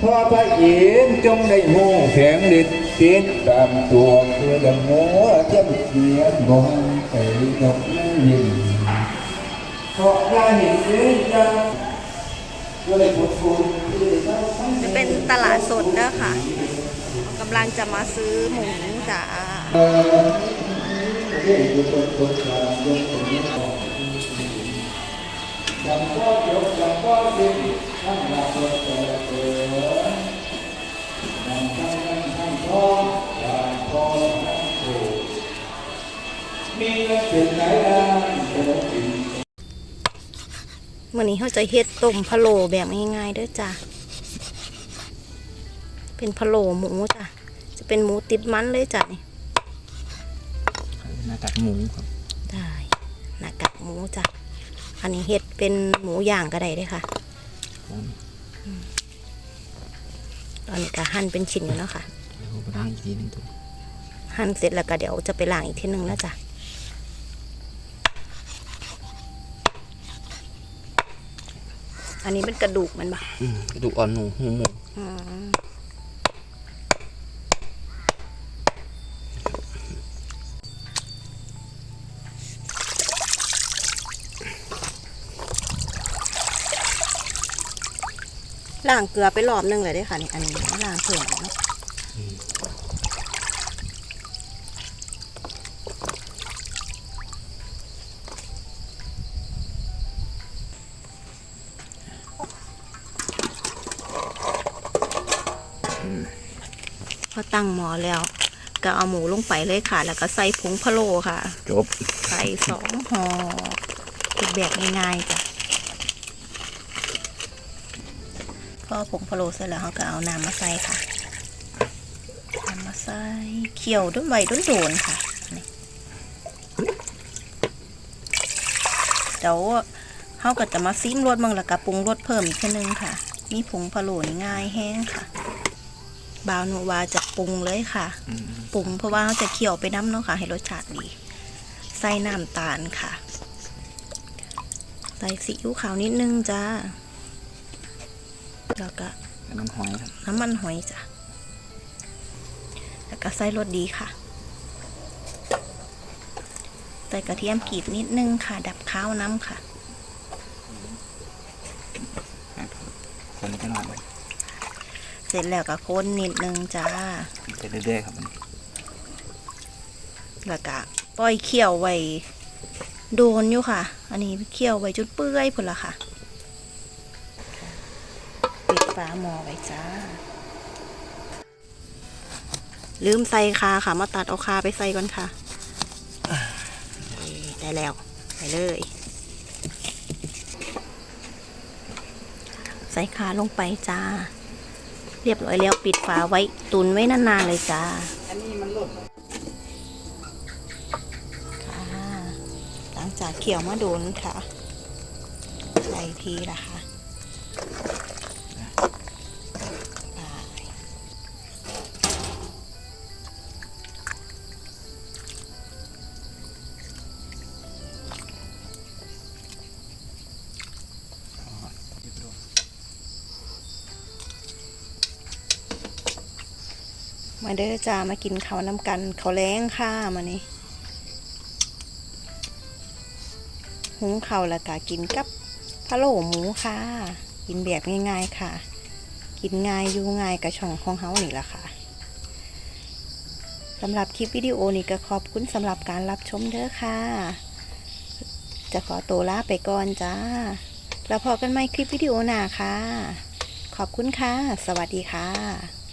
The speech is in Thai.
พอพระเอกจงได้หูแข็งฤทธิ์ติดตามตัวเพื่อดังหัวจำเขียนงงไปนกยิงเพราะได้เห็นเรื่อง จะเป็นตลาดสดเด้อค่ะกำลังจะมาซื้อหมูจ้าเออเรื่องอยู่ตรงตรงกลางยกตรงนี้ออกจำก็ยกจำก็สิ้นทั้ มื่อนี้เขาจะเฮ็ดต้มพะโล้แบบง่ายๆเด้อจ้าเป็นพะโล้หมูจ้ะ จะเป็นหมูติดมันเลยจ้ะนี่หน้ากากหมูครับ ได้หน้ากากหมูจ้ะ อันนี้เฮ็ดเป็นหมูย่างก็ได้เด้อค่ะผมตอนนี้ก็หั่นเป็นชิ้นอยู่แล้วค่ะเดี๋ยวผมไปล้างอีกทีหนึงตัวหั่นเสร็จแล้วก็เดี๋ยวจะไปล้างอีกทีหนึงแล้วจ้ะ อันนี้เป็นกระดูกมันปะอืมกระดูกอ่อนหมูหูหมูอืมล้างเกลือไปรอบนึงเลยได้อค่ะนี่อันนี้ล้างเพิ่มเนาะ พอตั้งหม้อแล้ว ก็เอาหมูลงไปเลยค่ะ แล้วก็ใส่ผงพะโล้ค่ะ จบ ใส่สองห่อเป็นแบบง่ายๆจ้ะพอผงพะโล้เสร็จแล้วเขาก็เอาน้ำมาใส่ค่ะน้ำมาใส่เคี่ยวด้นใบด้นโดนๆค่ะนี่เดี๋ยวเขาก็จะมาซีมรสมั่งแล้วก็ปรุงรสเพิ่มอีกทีนึงค่ะ มีผงพะโล้นี่ง่ายแห้งค่ะ บาวนูวาจะปรุงเลยค่ะอืมปรุงเพราะว่าเขาจะเคี่ยวไปน้ำเนาะค่ะ ให้รสชาติดี ใส่น้ำตาลค่ะ ใส่ซีอิ๊วขาวนิดนึงจ้าแล้วก็แล้วมันหอยครับน้ำมันหอยจ้ะแล้วก็ใส่รสดีค่ะ ใส่กระเทียมกรีดนิดนึงค่ะ ดับข้าวน้ำค่ะคนนี้ก็นอนไปเส ร็จแล้วก็คนนิดนึงจ้าไปเรื่อยๆครับมันแล้วก็ปล่อยเคี่ยวไว้โดนอยู่ค่ะ อันนี้เคี่ยวไว้จนเปื่อยพุ่นละค่ะปิดฝาหม้อไว้จ้า ลืมใส่คาค่ะ มาตัดเอาคาไปใส่ก่อนค่ะนี่ได้แล้วไปเลย ใส่คาลงไปจ้า เรียบร้อยแล้วปิดฝาไว้ตุนไว้นานๆเลยจ้าค่ะหลังจากเขี่ยวมาโดนค่ะใส่ทีละค่ะ มาเด้อจ้ามากินข้าวน้ำกันข้าวแรงค่ะมานี่หุงข้าวแล้วก็กินกับพะโล้หมูค่ะ กินแบบง่ายๆค่ะ กินง่ายอยู่ง่ายกับช่องของเฮานี่แหละค่ะสำหรับคลิปวิดีโอนี้ก็ขอบคุณสำหรับการรับชมเด้อค่ะ จะขอตัวลาไปก่อนจ้า แล้วพอกันใหม่คลิปวิดีโอหน้าค่ะ ขอบคุณค่ะ สวัสดีค่ะ